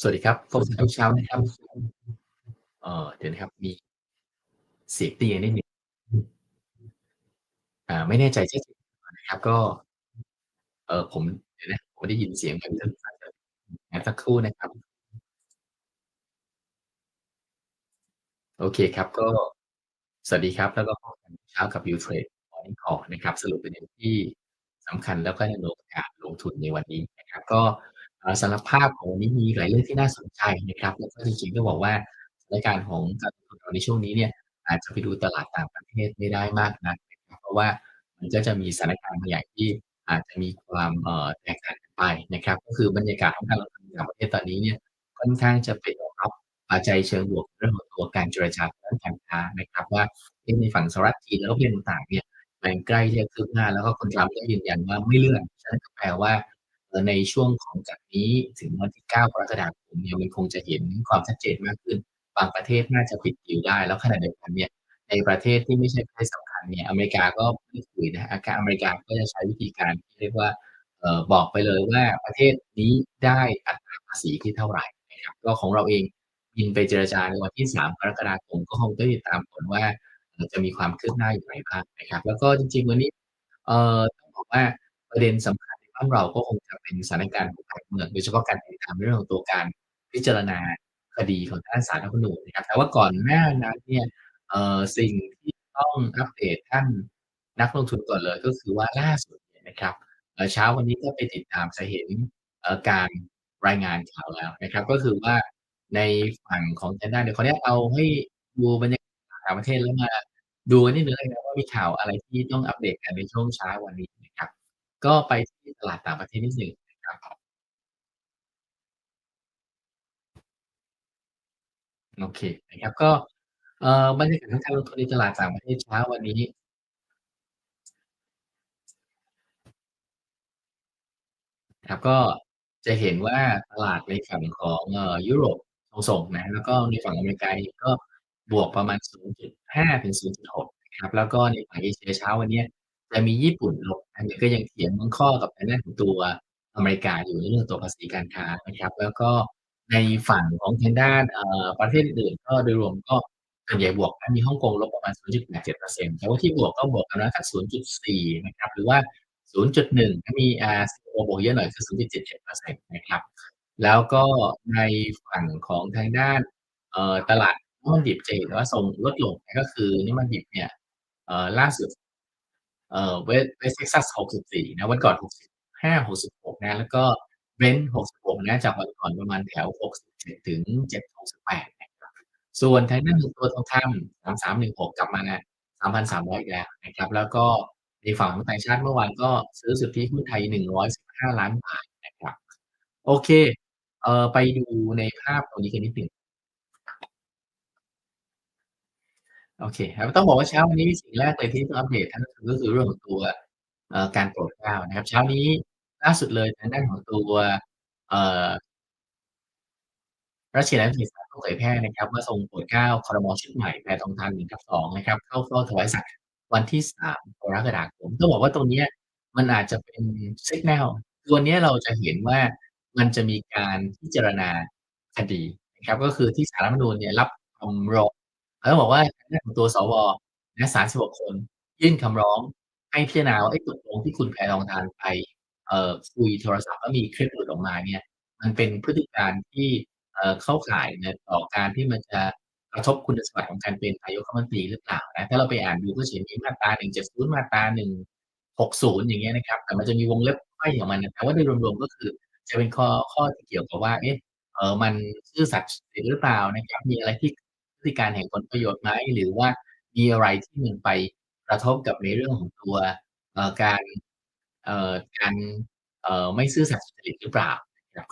สวัสดีครับพบกันทุกเช้านะครับเอ่อเดี๋ยวนะครับ มีเสียงตีกันนิดหนึ่งอ่า ไม่แน่ใจใช่นะครับ ก็ เอ่อผมเดี๋ยวนะผมได้ยินเสียงเหมือนงั้นสักครู่นะครับ โอเคครับ ก็สวัสดีครับ แล้วก็พบกันเช้ากับ Newtrade Morning Call นะครับ สรุปประเด็นที่สำคัญแล้วก็แนวโน้มการลงทุนในวันนี้นะครับ ก็ อ่ารภาพของวันนี้มีหลายเรื่องที่น่าสนใจนะครับ แล้วก็จริงๆต้องบอกว่าสถานการณ์ของการลงทุนเราในช่วงนี้เนี่ยอาจจะไปดูตลาดต่างประเทศไม่ได้มากนักนะครับเพราะว่ามันก็จะมีสถานการณ์บางอย่างที่อาจจะมีความแตกต่างกันไปนะครับ ก็คือบรรยากาศของการลงทุนต่างประเทศตอนนี้เนี่ยค่อนข้างจะเป็นรับปัจจัยเชิงบวกเรื่องของตัวการเจรจาทางด้านการค้านะครับ ว่าในฝั่งสหรัฐจีนแล้วก็ประเทศต่างๆเนี่ยมันใกล้ที่จะคืบหน้าแล้วก็คุณ Trump ก็ยืนยันว่าไม่เลื่อนฉะนั้นแปลว่า ในช่วงของจากนี้ถึงวันที่ 9 กรกฎาคมเนี่ยมันคงจะเห็นความชัดเจนมากขึ้น บางประเทศน่าจะปิดดีลได้ แล้วขณะเดียวกันเนี่ยในประเทศที่ไม่ใช่ประเทศสำคัญเนี่ยอเมริกาก็ไม่คุยนะอากาอเมริกาก็จะใช้วิธีการที่เรียกว่าออบอกไปเลยว่าประเทศนี้ได้อัตราภาษีที่เท่าไหร่นะครับก็ของเราเองบินไปเจรจาในวันที่ 3 กรกฎาคมก็คงต้องติดตามผลว่าจะมีความคืบหน้าอย่างไรบ้างนะครับ แล้วก็จริงๆวันนี้เอ่อต้องบอกว่าประเด็นสำคัญ บ้านเราก็คงจะเป็นสถานการณ์ของการเมืองโดยเฉพาะการติดตามเรื่องของตัวการพิจารณาคดีของทางด้านศาลรัฐมนูญนะครับ แต่ว่าก่อนหน้านั้นเนี่ยเอ่อสิ่งที่ต้องอัปเดตท่านนักลงทุนก่อนเลยก็คือว่าล่าสุดเนี่ยนะครับเช้าวันนี้ก็ไปติดตามจะเห็นอ่อการรายงานข่าวแล้วนะครับ ก็คือว่าในฝั่งของทางด้านเดี๋ยวขออนุญาตเอาให้ดูบรรยากาศต่างประเทศแล้วมาดูกันนิดหนึ่งแล้วกันว่ามีข่าวอะไรที่ต้องอัปเดตกันในช่วงเช้าวันนี้น ก็ไปที่ตลาดต่างประเทศนิดหนึ่งนะครับ โอเคนะครับ ก็ เอ่อบรรยากาศของการลงทุนในตลาดต่างประเทศเช้าวันนี้ ครับก็จะเห็นว่าตลาดในฝั่งของเอ่อยุโรปส่งๆนะ แล้วก็ในฝั่งอเมริกาเองก็บวกประมาณ 0.5 ถึง 0.6 นะครับ แล้วก็ในฝั่งเอเชียเช้าวันเนี้ย จะมีญี่ปุ่นลบอันนี้ก็ยังเถียงข้อกับทางด้านของตัวอเมริกาอยู่ในเรื่องตัวภาษีการค้านะครับ แล้วก็ในฝั่งของทางด้านประเทศอื่นก็โดยรวมก็ส่วนใหญ่บวกมีฮ่องกงลบประมาณ 0.87%แต่ว่าที่บวกก็บวกกันมาจาก0.4 นะครับ หรือว่า 0.1ก็มีอ่าสิงคโปร์บวกเยอะหน่อยคือ 0.77%นะครับ แล้วก็ในฝั่งของทางด้านตลาดน้ำมันดิบจะเห็นว่าทรงลดลงก็คือน้ำมันดิบเนี่ยล่าสุด เอ่อล่าสุดเอ่อ West West Texas 64 นะ วันก่อน 65 66 นะ แล้วก็ Brent 66 นะ จากวันก่อนประมาณแถว 67 ถึง 7 68 นะครับ ส่วนทางด้านขอตัวทองคำ3316 กลับมา3,300อีกแล้วนะครับ แล้วก็ในฝั่งของต่างชาติเมื่อวานก็ซื้อสุทธิหุ้นไทย 115 ล้านบาทนะครับ โอเค เอ่อ ไปดูในภาพตรงนี้กันนิดหนึ่ง โอเคครับต้องบอกว่าเช้าวันนี้สิ่งแรกเลยที่ต้องอัปเดตท่านก็คือก็คือเรื่องของตัวเอ่อการโปรดเกล้านะครับ เช้านี้ล่าสุดเลยทางด้านของตัวเอ่อรัชญาพิเศษกก็เผยแพร่นะครับว่าทรงโปรดเกล้าคอรมอ.ชุดใหม่แพทองทาน1/2นะครับเข้าเฝ้าถวายสัตย์วันที่3กรกฎาคมต้องบอกว่าตรงนี้มันอาจจะเป็น signal คือวันเนี้ยเราจะเห็นว่ามันจะมีการพิจารณาคดีนะครับ ก็คือที่ศาลรัฐธรรมนูญเนี่ยรับคำร้อง เขาบอกว่า ทางด้านของตัว สว.นะ 36 คน ยื่นคำร้องให้พิจารณาว่า เอ๊ะ ตกลงที่คุณแพทองทานไป เอ่อ คุยโทรศัพท์ แล้วมีคลิปหลุดออกมาเนี่ย มันเป็นพฤติการที่ เอ่อ เข้าข่ายใน ต่อการที่มันจะกระทบคุณสมบัติของการเป็นนายกรัฐมนตรีหรือเปล่านะ ถ้าเราไปอ่านดูก็จะเห็นมีมาตรา 170 มาตรา 160 อย่างเงี้ยนะครับ แต่มันจะมีวงเล็บไขว้ของมันนะแต่ว่าโดยรวม ๆ ก็คือจะเป็นข้อ ข้อที่เกี่ยวกับว่า เอ๊ะ เอ่อ มันซื่อสัตย์ จริต หรือเปล่านะครับ มีอะไรที่ ติการแห่งผลประโยชน์ไหมหรือว่ามีอะไรที่มันไปกระทบกับในเรื่องของตัวการการไม่ซื่อสัตย์สุจริตหรือเปล่า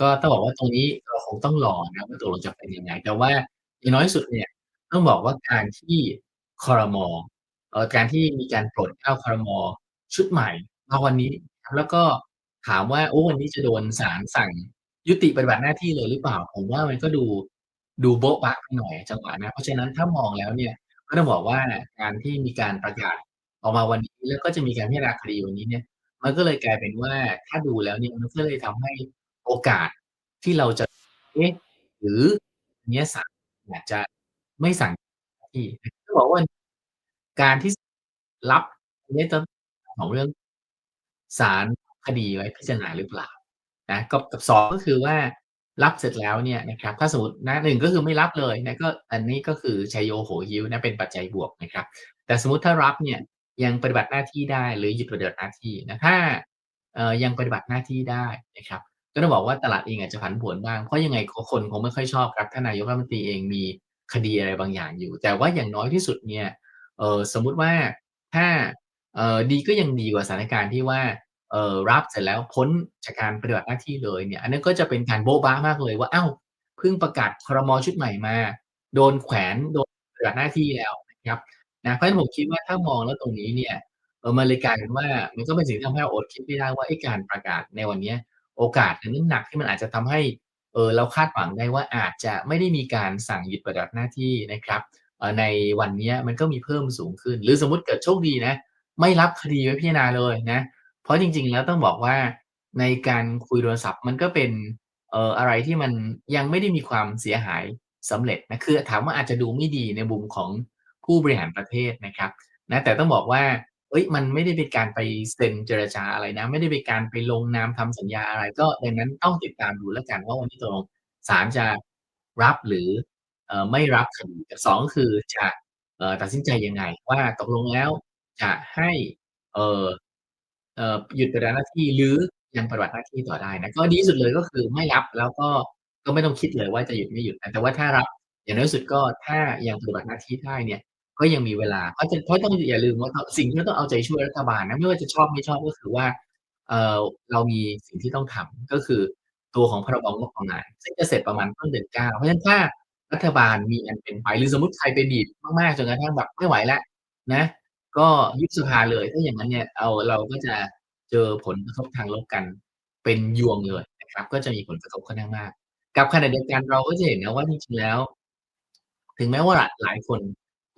ก็ต้องบอกว่าตรงนี้เราคงต้องรอนะว่าตกลงจะเป็นยังไง แต่ว่าอย่างน้อยสุดเนี่ยต้องบอกว่าการที่คอรม.อการที่มีการโปรดเก้าคอรมอ.ชุดใหม่มาวันนี้ แล้วก็ถามว่าโอ้วันนี้จะโดนศาลสั่งยุติปฏิบัติหน้าที่เลยหรือเปล่า ผมว่ามันก็ดู ดูโบ๊ะบะไปหน่อยจังหวะนั้น เพราะฉะนั้นถ้ามองแล้วเนี่ย ก็ต้องบอกว่าการที่มีการประกาศออกมาวันนี้ แล้วก็จะมีการพิจารณาคดีวันนี้เนี่ย มันก็เลยกลายเป็นว่าถ้าดูแล้วเนี่ยมันก็เลยทำให้โอกาสที่เราจะเอ๊ะหรือเนี้ยศาลอาจจะไม่สั่งที่ต้องบอกว่า การที่รับเนี้ยของเรื่องศาลคดีไว้พิจารณาหรือเปล่านะกับกับ2ก็คือว่า รับเสร็จแล้วเนี่ยนะครับถ้าสมมตินะ1ก็คือไม่รับเลยนะก็อันนี้ก็คือชัยโยโหยิวนะเป็นปัจจัยบวกนะครับ แต่สมมติถ้ารับเนี่ยยังปฏิบัติหน้าที่ได้หรือหยุดปฏิบัติหน้าที่นะถ้าเอ่อยังปฏิบัติหน้าที่ได้นะครับ ก็ต้องบอกว่าตลาดเองอาจจะผันผวนบ้างเพราะยังไงคนคงไม่ค่อยชอบครับถ้านายกรัฐมนตรีเองมีคดีอะไรบางอย่างอยู่ แต่ว่าอย่างน้อยที่สุดเนี่ยเออสมมุติว่าถ้าเออดีก็ยังดีกว่าสถานการณ์ที่ว่า เอ่อรับเสร็จแล้วพ้นจากการปฏิบัติหน้าที่เลยเนี่ย อันนั้นก็จะเป็นการโบ๊ะบ๊ะมากเลยว่าเอ้าเพิ่งประกาศครม.ชุดใหม่มา โดนแขวนโดนปฏิบัติหน้าที่แล้วนะครับนะเพราะฉะนั้นผมคิดว่าถ้ามองแล้วตรงนี้เนี่ยเออมันเลยกลายเป็นว่ามันก็เป็นสิ่งที่ทำให้เราอดคิดไม่ได้ว่าเอ๊ะการประกาศในวันนี้โอกาสหรือน้ำหนักที่มันอาจจะทำให้เออเราคาดหวังได้ว่าอาจจะไม่ได้มีการสั่งหยุดปฏิบัติหน้าที่นะครับเอ่อในวันนี้มันก็มีเพิ่มสูงขึ้น หรือสมมติเกิดโชคดีนะ ไม่รับคดีไว้พิจารณาเลยนะ เพราะจริง ๆ แล้วต้องบอกว่า ในการคุยโทรศัพท์มันก็เป็น เอ่อ อะไรที่มันยังไม่ได้มีความเสียหายสำเร็จนะ คือถามว่าอาจจะดูไม่ดีในมุมของผู้บริหารประเทศนะครับ นะ แต่ต้องบอกว่า เฮ้ย มันไม่ได้เป็นการไปเซ็นเจรจาอะไรนะ ไม่ได้เป็นการไปลงนามทำสัญญาอะไร ก็ดังนั้นต้องติดตามดูแล้วกันว่าวันนี้ตกลงศาลจะรับหรือ เอ่อ ไม่รับคดีกับ2ก็คือจะ เอ่อ ตัดสินใจยังไงว่าตกลงแล้วจะให้ เอ่อ หยุดปฏิบัติหน้าที่หรือยังปฏิบัติหน้าที่ต่อได้นะก็ดีสุดเลยก็คือไม่รับแล้วก็ก็ไม่ต้องคิดเลยว่าจะหยุดไม่หยุดนะแต่ว่าถ้ารับอย่างน้อยสุดก็ถ้ายังปฏิบัติหน้าที่ได้เนี่ย ก็ยังมีเวลาเพราะจะเพราะต้องอย่าลืมว่าสิ่งที่เราต้องเอาใจช่วยรัฐบาลนะไม่ว่าจะชอบไม่ชอบก็คือว่าเออเรามีสิ่งที่ต้องทำก็คือตัวของพรบ.งบประมาณซึ่งจะเสร็จประมาณต้นเดือน9เพราะฉะนั้นถ้ารัฐบาลมีอันเป็นไปหรือสมมติใครไปบีบมากๆจนกระทั่งแบบไม่ไหวแล้วนะ ก็ยุบสภาเลย ถ้าอย่างงั้นเนี่ยเอาเราก็จะเจอผลกระทบทางลบกันเป็นยวงเลยนะครับ ก็จะมีผลกระทบค่อนข้างมาก กับขณะเดียวกันเราก็จะเห็นนะว่าจริงๆแล้ว ถึงแม้ว่าหลายคน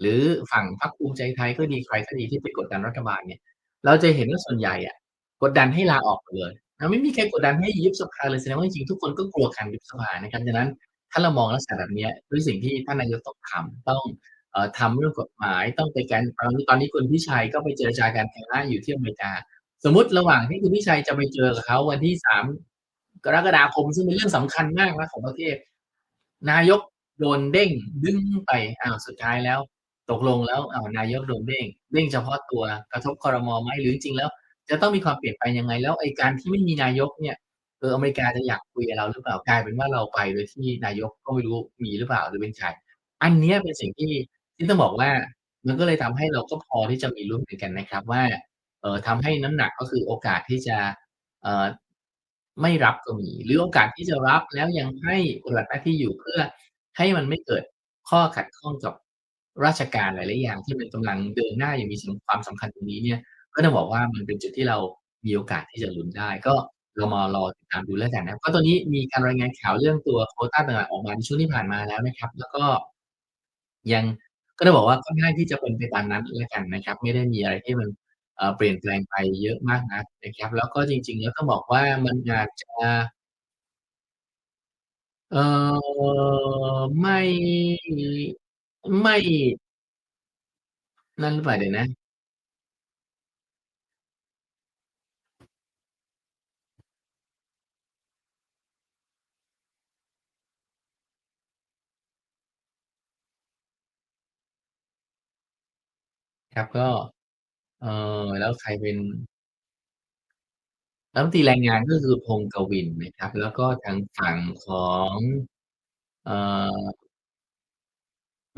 หรือฝั่งพรรคภูมิใจไทยก็ดีใครก็ดีที่ไปกดดันรัฐบาลเนี่ย เราจะเห็นว่าส่วนใหญ่อะกดดันให้ลาออกเลยนะไม่มีใครกดดันให้ยุบสภาเลยแสดงว่าจริงๆทุกคนก็กลัวการยุบสภานะครับดังนั้นถ้าเรามองลักษณะแบบเนี้ยด้วยสิ่งที่ท่านนายกต้องทำต้อง ทำเรื่องกฎหมายต้องไปการตอนนี้ตอนนี้คุณพิชัยก็ไปเจรจาการค้าอยู่ที่อเมริกา สมมติระหว่างที่คุณพิชัยจะไปเจอกับเขาวันที่3กรกฎาคมซึ่งเป็นเรื่องสำคัญมากนะของประเทศ นายกโดนเด้งดึงไปอ้าวสุดท้ายแล้ว ตกลงแล้วอ้าวนายกโดนเด้งเด้งเฉพาะตัวกระทบคอรมอ.ไหมหรือจริงแล้ว จะต้องมีความเปลี่ยนแปยังไง แล้วไอ้การที่ไม่มีนายกเนี่ยเอออเมริกาจะอยากคุยกับเราหรือเปล่ากลายเป็นว่าเราไปโดยที่นายกก็ไม่รู้มีหรือเปล่าหรือเป็นใครอันนี้เป็นสิ่งที่ ที่ต้องบอกว่า มันก็เลยทำให้เราก็พอที่จะมีลุ้นเหมือนกันนะครับว่า เอ่อ ทำให้น้ำหนัก ก็คือโอกาสที่จะ เอ่อ ไม่รับก็มี หรือโอกาสที่จะรับแล้วยังให้ปฏิบัติหน้าที่อยู่ เพื่อให้มันไม่เกิดข้อขัดข้องกับราชการหลาย ๆ อย่าง ที่มันกำลังเดินหน้าอย่างมีสำ ความสำคัญตรงนี้เนี่ย ก็ต้องบอกว่า มันเป็นจุดที่เรามีโอกาสที่จะลุ้นได้ ก็เรามารอติดตามดูแล้วกันนะครับ ก็ตอนนี้มีการรายงานข่าวเรื่องตัวโควตาต่าง ๆ ออกมาในช่วงที่ผ่านมาแล้วนะครับ แล้วก็ ยัง ก็ต้บอกว่าค่อนข้างที่จะเป็นไปตามนั้นแล้วกันนะครับ ไม่ได้มีอะไรที่มันเปลี่ยนแปลงไปเยอะมากนักนะครับ แล้วก็จริง ๆ แล้วก็บอกว่ามันอาจจะเอ่อไม่ไม่ นั่นหรือเปล่าเดี๋ยวนะ ครับ ก็ เอ่อ แล้วใครเป็น รัฐมนตรีแรงงาน ก็คือพงษ์ กวินนะครับ แล้วก็ทางฝั่งของ เอ่อ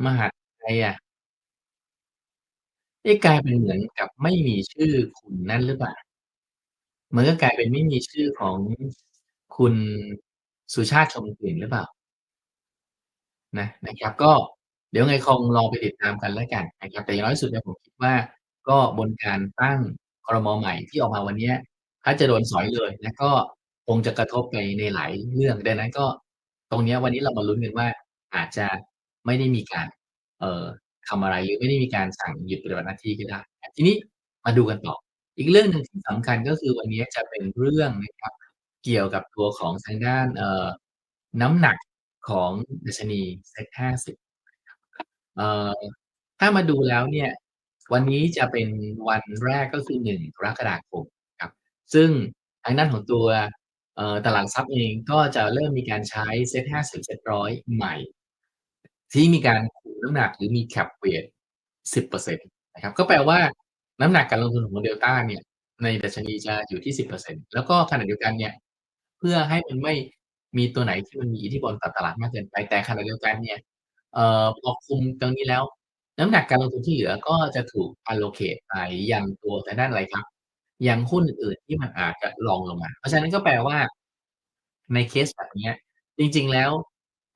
มหาดไทยอะ เอ๊ะ กลายเป็นเหมือนกับไม่มีชื่อคุณนั่นหรือเปล่า?มันก็กลายเป็นไม่มีชื่อของ คุณสุชาติ ชมกลิ่นหรือเปล่า?นะ นะครับ ก็ เดี๋ยวไงคงลองไปติดตามกันแล้วกันนะครับ แต่อย่างน้อยสุดเนี่ยผมคิดว่า ก็บนการตั้งครม.ใหม่ที่ออกมาวันเนี้ย ถ้าจะโดนสอยเลยนะก็คงจะกระทบไปในหลายเรื่องดังนั้นก็ ตรงเนี้ยวันนี้เรามาลุ้นกันว่า อาจจะไม่ได้มีการ เอ่อทำอะไรหรือไม่ได้มีการสั่งหยุดปฏิบัติหน้าที่ก็ได้ ทีนี้มาดูกันต่อ อีกเรื่องหนึ่งที่สำคัญก็คือวันนี้จะเป็นเรื่องนะครับ เกี่ยวกับตัวของทางด้านเอ่อน้ำหนักของดัชนี Set 50 เอ่อ ถ้ามาดูแล้วเนี่ย วันนี้จะเป็นวันแรก ก็คือ 1 กรกฎาคมครับ ซึ่งทางด้านของตัว เอ่อ ตลาดหลักทรัพย์เองก็จะเริ่มมีการใช้ Set 50 Set 100 ใหม่ ที่มีการคุมน้ำหนัก หรือมี Cap Weight 10%นะครับ ก็แปลว่า น้ำหนักการลงทุนของ Delta เนี่ย ในดัชนีจะอยู่ที่ 10%แล้วก็ขณะเดียวกันเนี่ย เพื่อให้มันไม่มีตัวไหนที่มันมีอิทธิพลต่อตลาดมากเกินไป แต่ขณะเดียวกันเนี่ย เอ่อ พอคุมตรงนี้แล้ว น้ำหนักการลงทุนที่เหลือก็จะถูก allocate ไปยังตัวทางด้านอะไรครับ ยังหุ้นอื่น ๆ ที่มันอาจจะรองลงมา เพราะฉะนั้นก็แปลว่า ในเคสแบบเนี้ย จริง ๆ แล้ว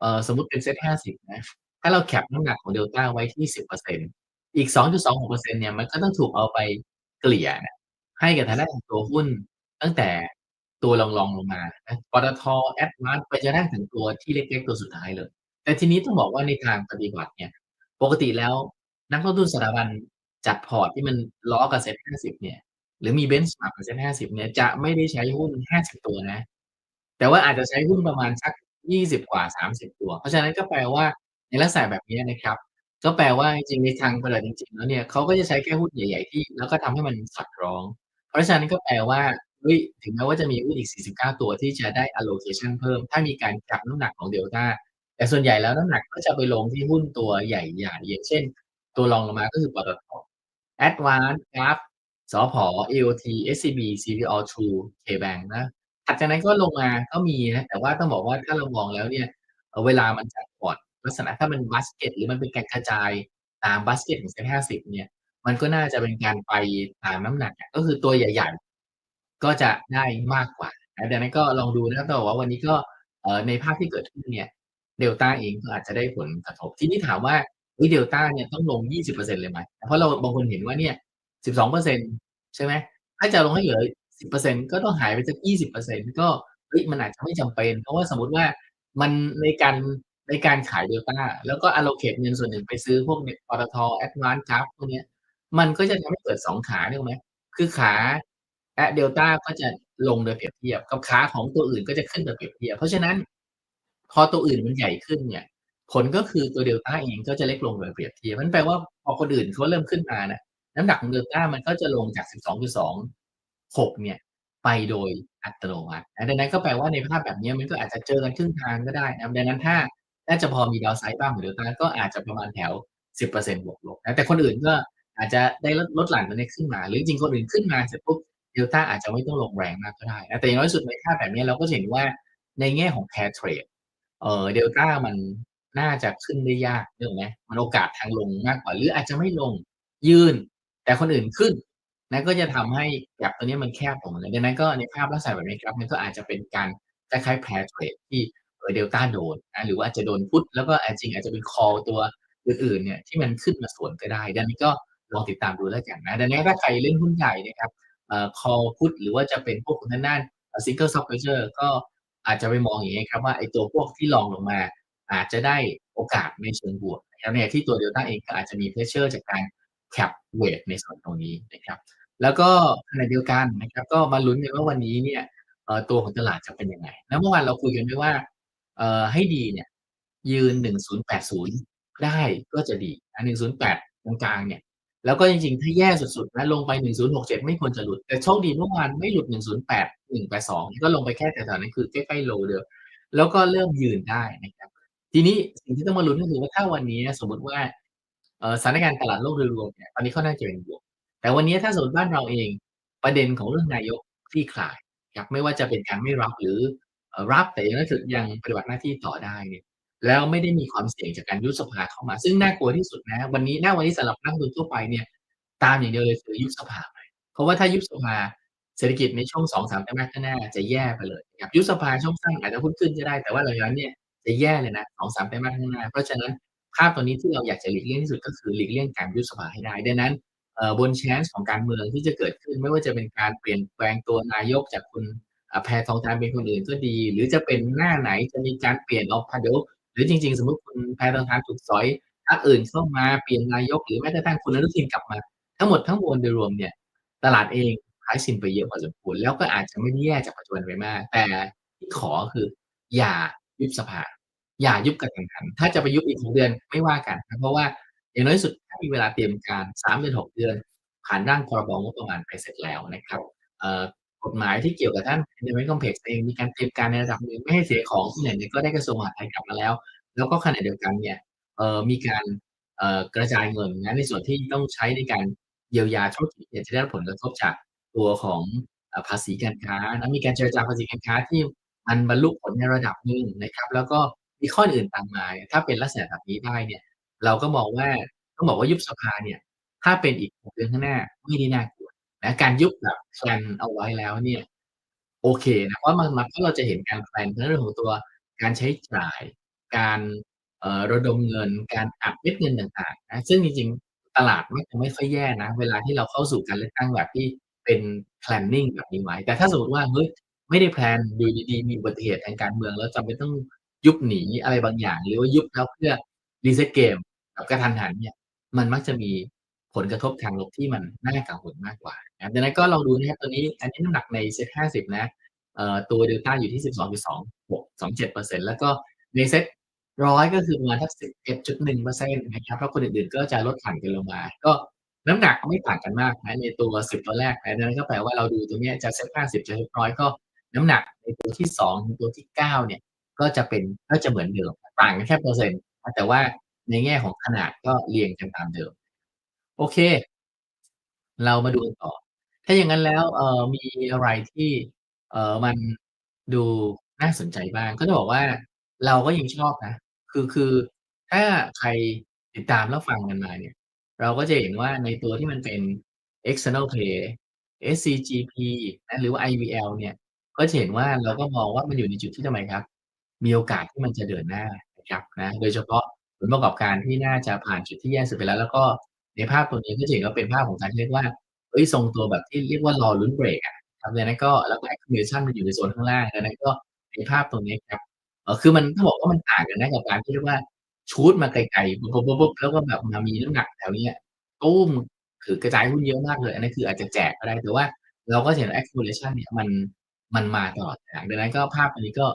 เอ่อ สมมุติเป็น Set 50 นะ ถ้าเราแคปน้ำหนักของ Delta ไว้ที่ 10%อีก 2.26%เนี่ย มันก็ต้องถูกเอาไปเกลี่ยนะ ให้กับทางด้านของตัวหุ้น ตั้งแต่ตัวรอง ๆ ลงมานะ ปตท. Advance ไปจนกระทั่งถึงตัวที่เล็ก ๆ ตัวสุดท้ายเลย แต่ทีนี้ต้องบอกว่าในทางปฏิบัติเนี่ย ปกติแล้วนักลงทุนสถาบันจัดพอร์ตที่มันล้อกับ Set 50เนี่ย หรือมี Benchmark กับ Set 50เนี่ยจะไม่ได้ใช้หุ้น50ตัวนะ แต่ว่าอาจจะใช้หุ้นประมาณสัก20กว่า30ตัว เพราะฉะนั้นก็แปลว่าในลักษณะแบบนี้นะครับ ก็แปลว่าจริงในทางปฏิบัติจริงๆแล้วเนี่ยเขาก็จะใช้แค่หุ้นใหญ่ ๆ ที่ แล้วก็ทำให้มันสอดคล้อง เพราะฉะนั้นก็แปลว่าเฮ้ยถึงแม้ว่าจะมีหุ้นอีก 49 ตัวที่จะได้ allocation เพิ่ม ถ้ามีการจับน้ำหนักของ Delta แต่ส่วนใหญ่แล้วน้ำหนักก็จะไปลงที่หุ้นตัวใหญ่ๆอย่างเช่น ตัวรองลงมาก็คือปตท. Advance กราฟสผ. AOT SCB CPO True KBank นะถัดจากนั้นก็ลงมาก็มีนะแต่ว่าต้องบอกว่าถ้าเรามองแล้วเนี่ยเเวลามันจัดพอร์ตลักษณะถ้าเป็นบาสเกตหรือมันเป็นการกระจายตามบาสเกตของ Set 50เนี่ย มันก็น่าจะเป็นการไปตามน้ำหนักก็คือตัวใหญ่ๆ ก็จะได้มากกว่าดังนั้นก็ลองดูนะครับต้อว่าวันนี้ก็ในภาพที่เกิดขึ้นเนี่ย Delta เองก็อาจจะได้ผลกระทบ ทีนี้ถามว่าเฮ้ย Delta เนี่ยต้องลง 20%เลยไหม?เพราะเราบางคนเห็นว่าเนี่ย 12%ใช่ไหม ถ้าจะลงให้เหลือ 10%ก็ต้องหายไปสัก 20%ก็เฮ้ยมันอาจจะไม่จำเป็น เพราะว่าสมมติว่ามันในการในการขาย Delta แล้วก็ allocate เงินส่วนหนึ่งไปซื้อพวกเนี่ยปตท. Advance กราฟพวกเนี้ย มันก็จะทำให้เกิด2ขานึกออกไหม คือขาแอะ Delta ก็จะลงโดยเปรียบเทียบ กับขาของตัวอื่นก็จะขึ้นโดยเปรียบเทียบ เพราะฉะนั้น พอตัวอื่นมันใหญ่ขึ้นเนี่ยผลก็คือตัว Delta เองก็จะเล็กลงโดยเปรียบเทียบนั่นแปลว่าพอคนอื่นเขาเริ่มขึ้นมานะน้ำหนักของ Delta มันก็จะลงจาก 12.26 เนี่ย ไปโดยอัตโนมัติดังนั้นก็แปลว่าในภาพแบบนี้มันก็อาจจะเจอกันครึ่งทางก็ได้นะดังนั้นถ้าน่าจะพอมี downside บ้างของ Delta ก็อาจจะประมาณแถว 10%บวกลบนะแต่คนอื่นก็อาจจะได้ลดลดหลั่นตรงนี้ขึ้นมา หรือจริงคนอื่นขึ้นมาเสร็จปุ๊บ Delta อาจจะไม่ต้องลงแรงมากก็ได้นะแต่อย่างน้อยสุดในภาพแบบนี้เราก็เห็นว่าในแง่ของ pair trade เอ่อ Delta มันน่าจะขึ้นได้ยากนึกออกไหมมันโอกาสทางลงมากกว่า หรืออาจจะไม่ลงยืน แต่คนอื่นขึ้นนะก็จะทำให้ gap ตัวนี้มันแคบลงเลยดังนั้นก็ในภาพลักษณะแบบนี้ครับมันก็อาจจะเป็นการคล้ายๆ pair trade ที่เอ่อ Delta โดนนะหรือว่าอาจจะโดน Put แล้วก็จริงอาจจะเป็น call ตัวอื่นๆเนี่ยที่มันขึ้นมาสวนก็ได้ ดังนี้ก็ลองติดตามดูแล้วกันนะดังนั้นถ้าใครเล่นหุ้นใหญ่นะครับเอ่อ call Put หรือว่าจะเป็นพวกทางด้านเอ่อ Single Stock Picture ก็ อาจจะไปมองอย่างงี้ครับว่าไอ้ตัวพวกที่รองลงมา อาจจะได้โอกาสในเชิงบวกนะครับในขณะที่ตัว Delta เองก็อาจจะมี pressure จากการ Cap Weight ในส่วนตรงนี้นะครับ แล้วก็ขณะเดียวกันนะครับก็มาลุ้นกันว่าวันนี้เนี่ยตัวของตลาดจะเป็นยังไง แล้วเมื่อวานเราคุยกันไว้ว่าให้ดีเนี่ยยืน 1080 ได้ก็จะดีอัน108 ตรงกลางเนี่ย แล้วก็จริงๆ ถ้าแย่สุดๆนะลงไป 1067 ไม่ควรจะหลุด แต่โชคดีเมื่อวานไม่หลุด 108 182 ก็ลงไปแค่แถวๆนั้นคือใกล้ๆ low เดิมแล้วก็เริ่มยืนได้นะครับ ทีนี้สิ่งที่ต้องมาลุ้นก็คือว่าถ้าวันนี้สมมติว่าสถานการณ์ตลาดโลกโดยรวมเนี่ยตอนนี้ค่อนข้าจะเป็นบวกแต่วันนี้ถ้าสมมติบ้านเราเองประเด็นของเรื่องนายกคลี่คลายครับไม่ว่าจะเป็นการไม่รับหรือรับแต่ย่างน้สุดยังปฏิบัติหน้าที่ต่อได้เนี่ย แล้วไม่ได้มีความเสี่ยงจากการยุบสภาเข้ามา ซึ่งน่ากลัวที่สุดนะ วันนี้ณวันนี้สำหรับนักลงทุนทั่วไปเนี่ยตามอย่างเดียวเลยคือยุบสภาไปเพราะว่าถ้ายุบสภาเศรษฐกิจในช่วง2-3ไตรมาสข้างหน้าจะแย่ไปเลยครับยุบสภาช่วงสั้นอาจจะหุ้นขึ้นก็ได้แต่ว่าหลังจากนั้นเนี่ยจะแย่เลยนะ2-3ไตรมาสข้างหน้า เพราะฉะนั้นภาพตรงนี้ที่เราอยากจะหลีกเลี่ยงที่สุดก็คือหลีกเลี่ยงการยุบสภาให้ได้ดังนั้นบนแชนส์ของการเมืองที่จะเกิดขึ้นไม่ว่าจะเป็นการเปลี่ยนแปลงตัวนายกจากคุณแพทองทานเป็นคนอื่นก็ดี หรือจะเป็นหน้าไหนจะมีการเปลี่ยนออกเดี๋ยว หรือจริง ๆ สมมติคุณแพทองทานถูกสอยพรรคอื่นเข้ามาเปลี่ยนนายกหรือแม้กระทั่งคุณอนุทินกลับมา ทั้งหมดทั้งมวลโดยรวมเนี่ย ตลาดเอง price in ไปเยอะพอสมควรแล้วก็อาจจะไม่ได้แย่จากปัจจุบันไปมาก แต่ที่ขอคือ อย่ายุบสภา อย่ายุบกะทันหัน ถ้าจะไปยุบอีก6เดือนไม่ว่ากันนะเพราะว่าอย่างน้อยสุดถ้ามีเวลาเตรียมการ3เดือน6เดือน ผ่านร่างพรบ.งบประมาณไปเสร็จแล้วนะครับ กฎหมายที่เกี่ยวกับด้าน Environment Complex เองมีการเตรียมการในระดับหนึ่งไม่ให้เสียของที่ไหนเนี่ยก็ได้กระทรวงมหาดไทยกลับมาแล้ว แล้วก็ขณะเดียวกันเนี่ยเออมีการเออกระจายเงินนะในส่วนที่ต้องใช้ในการเยียวยาธุรกิจเนี่ยที่ได้รับผลกระทบจากตัวของภาษีการค้านะมีการเจรจาภาษีการค้าที่มันบรรลุผลในระดับหนึ่งนะครับ แล้วก็มีข้ออื่นตามมา ถ้าเป็นลักษณะแบบนี้ได้เนี่ย เราก็มองว่าต้องบอกว่ายุบสภาเนี่ย ถ้าเป็นอีกเดือนข้างหน้าไม่ได้น่าก นะการยุบแบบแพลนเอาไว้แล้วเนี่ยโอเคนะเพราะมันมันเพราะเราจะเห็นการแพลนในเรื่องของตัวการใช้จ่าย การระดมเงิน การอัดเม็ดเงินต่างๆนะซึ่งจริงๆตลาดมักจะไม่ค่อยแย่นะ เวลาที่เราเข้าสู่การเลือกตั้งแบบที่เป็น planning แบบนี้ไว้แต่ถ้าสมมติว่าเฮ้ยไม่ได้แพลนอยู่ดีๆมีอุบัติเหตุทางการเมือง แล้วจำเป็นต้องยุบหนีอะไรบางอย่าง หรือว่ายุบแล้วเพื่อ reset เกมแบบกะทันหันเนี่ยมันมักจะมี ผลกระทบทางลบที่มันน่ากังวลมากกว่านะดังนั้นก็ลองดูนะครับตัวนี้อันนี้น้ำหนักใน Set 50นะเอ่อตัว Delta อยู่ที่12.26-27%แล้วก็ใน Set 100ก็คือประมาณสัก11.1%นะครับแล้วคนอื่นๆก็จะลดหลั่นกันลงมา ก็น้ำหนักไม่ต่างกันมากนะในตัว10ตัวแรกนะดังนั้นก็แปลว่าเราดูตรงนี้จะ Set 50จะ Set 100ก็น้ำหนักในตัวที่2ถึงตัวที่9เนี่ยก็จะเป็นก็จะเหมือนเดิมต่างกันแค่เปอร์เซ็นต์แต่ว่าในแง่ของขนาดก็เรียงกันตามเดิม โอเค เรามาดูกันต่อ ถ้าอย่างงั้นแล้ว เอ่อ มีอะไรที่ เอ่อ มันดูน่าสนใจบ้าง ก็จะบอกว่า เราก็ยังชอบนะ คือ คือถ้าใครติดตามรับฟังกันมาเนี่ย เราก็จะเห็นว่าในตัวที่มันเป็น External Play SCGP นะ หรือว่า IVL เนี่ย ก็จะเห็นว่า เราก็มองว่ามันอยู่ในจุดที่ทำไมครับ มีโอกาสที่มันจะเดินหน้านะครับนะ โดยเฉพาะผลประกอบการที่น่าจะผ่านจุดที่แย่สุดไปแล้ว แล้วก็ ในภาพตัวนี้ก็จะเห็นว่าเป็นภาพของการเรียกว่าเฮ้ยทรงตัวแบบที่เรียกว่ารอลุ้นเบรกอะครับดังนั้นก็แล้วก็ Accumulation มันอยู่ในโซนข้างล่างดังนั้นก็ในภาพตรงนี้ครับเออคือมันต้องบอกว่ามันต่างกันนะกับการที่เรียกว่าชูตมาไกลๆปุ๊บๆๆๆแล้วก็แบบมามีน้ำหนักแถวเนี้ยตู้มคือกระจายหุ้นเยอะมากเลย อันนั้คืออาจจะแจกก็ได้แต่ว่าเราก็เห็นว่า Accumulation เนี่ยมันมันมาตลอดทางดังนั้นก็ภาพอันนี้ก็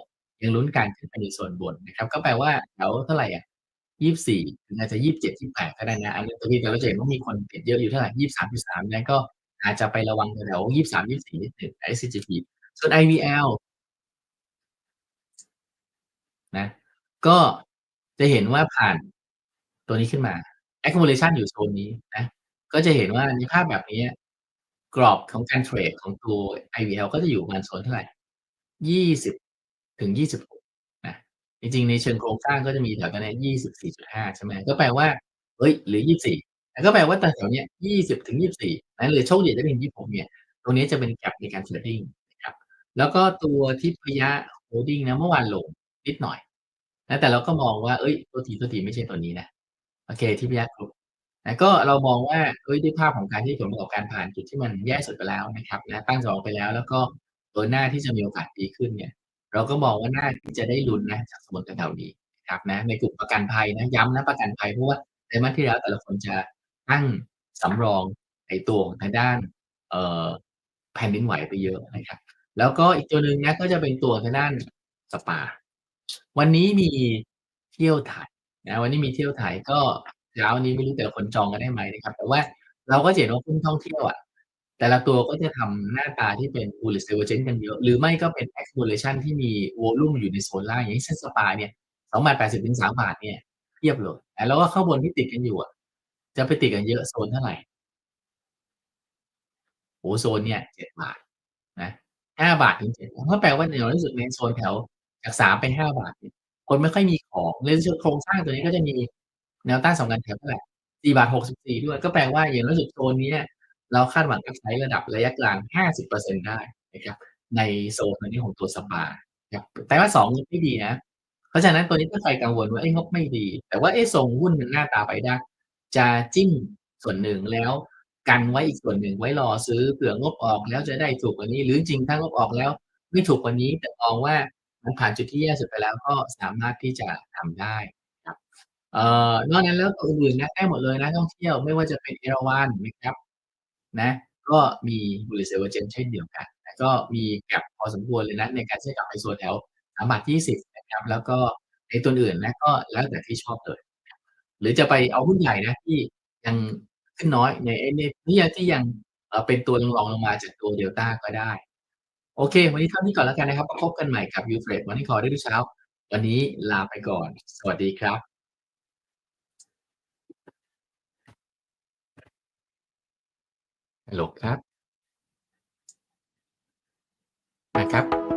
ยังลุ้นการขึ้นไปในโซนบนนะครับ ก็แปลว่าแถวเท่าไหร่อะ 24ถึงอาจจะ27-28ก็ได้นะ อันนี้ตัวนี้เราจะเห็นว่ามีคนเทรดเยอะอยู่เท่าไหร23.3งั้นก็อาจจะไประวังแถวๆ23-24นิดหนึ่ง SCGP ส่วน IVL นะ ก็จะเห็นว่าผ่านตัวนี้ขึ้นมา Accumulation อยู่โซนนี้นะ ก็จะเห็นว่าในภาพแบบนี้ กรอบของการเทรดของตัว IVL ก็จะอยู่ประมาณโซนเท่าไหร20ถึง26นะ จริง ๆ ในเชิงโครงสร้างก็จะมีแถวตรงเนี้ย24.5 ใช่ไหม ก็แปลว่า เฮ้ยหรือ 24แต่ก็แปลว่าแถวเนี้ย 20 ถึง 24 นะ หรือโชคดีได้เป็น 26 เนี่ย ตรงนี้จะเป็น Gap ในการเทรดดิงนะครับ แล้วก็ตัวทิพยโฮลดิงนะ เมื่อวานลงนิดหน่อยนะแต่เราก็มองว่าเฮ้ยโทษทีไม่ใช่ตัวนี้นะ โอเค ทิพยกรุ๊ปนะก็เรามองว่าเฮ้ย ด้วยภาพของการที่ผลประกอบการผ่านจุดที่มันแย่สุดไปแล้วนะครับนะตั้งสองไปแล้ว แล้วก็เดินหน้าที่จะมีโอกาสดีขึ้นเนี่ย เราก็มองว่าน่าที่จะได้ลุ้นนะจากโซนแถวนี้นะครับนะในกลุ่มประกันภัยนะย้ำนะประกันภัยเพราะว่าไตรมาสที่แล้วแต่ละคนจะตั้งสำรองไอ้ตัวของทางด้านแผ่นดินไหวไปเยอะนะครับแล้วก็อีกตัวหนึ่งนะก็จะเป็นตัวทางด้านสปา วันนี้มีเที่ยวไถนะวันนี้มีเที่ยวไถก็เช้านี้ไม่รู้แต่คนจองกันได้ไหมนะครับ แต่ว่าเราก็เห็นว่าหุ้ท่องเที่ยวอะ แต่ละตัวก็จะทำหน้าตาที่เป็น bullish divergence กันเยอะ หรือไม่ก็เป็น Accumulation ที่มีวอลลุ่มอยู่ในโซนล่างอย่างเช่นสปาเนี่ย2.80ถึง3บาทเนี่ยเพียบเลยแล้วก็ข้างบนที่ติดกันอยู่อะ จะไปติดกันเยอะโซนเท่าไหร่?โอ้โซนเนี่ย7บาทนะ5บาทถึง7บาทก็แปลว่าอย่างน้อยที่สุดในโซนแถวจาก3ไป5บาทเนี่ยคนไม่ค่อยมีของเชิงโครงสร้างตัวนี้ก็จะมีแนวต้านสำคัญแถวเท่าไร4.64ด้วย ก็แปลว่าอย่างน้อยสุดโซนเนี้ย เราคาดหวังจะใช้ระดับระยะกลาง 50%ได้นะครับในโซนตรงนี้ของตัวสปาครับไตรมาส2งบไม่ดีนะเพราะฉะนั้นตัวนี้ถ้าใครกังวลว่าเอ๊ะงบไม่ดี แต่ว่าเอ๊ะทรงหุ้นมันหน้าตาไปได้ จะจิ้มส่วนหนึ่งแล้วกันไว้อีกส่วนหนึ่งไว้รอซื้อเผื่องบออกแล้วจะได้ถูกกว่านี้ หรือจริงๆถ้างบออกแล้ว ไม่ถูกกว่านี้แต่มองว่ามันผ่านจุดที่แย่สุดไปแล้วก็สามารถที่จะทำได้ครับเอ่อนอกนั้นแล้วตัวอื่นๆนะได้หมดเลยนะท่องเที่ยวไม่ว่าจะเป็นเอราวัณนะครับ นะก็มี bullish divergence เช่นเดียวกันแต่ก็มี Gap พอสมควรเลยนะในการที่จะกลับไปโซแถว3.20นะครับแล้วก็ไอ้ตัวอื่นนะก็แล้วแต่ที่ชอบเลย หรือจะไปเอาหุ้นใหญ่นะที่ยังขึ้นน้อยในไอ้นี่ยเนี่ที่ยังเป็นตัวรองลงมาจากตัว Delta ก็ได้ โอเค วันนี้เท่านี้ก่อนแล้วกันนะครับพบกันใหม่กับ Newsflash Morning Call ได้ทุกเช้า วันนี้ลาไปก่อน สวัสดีครับ ฮัลโหลครับอาครับ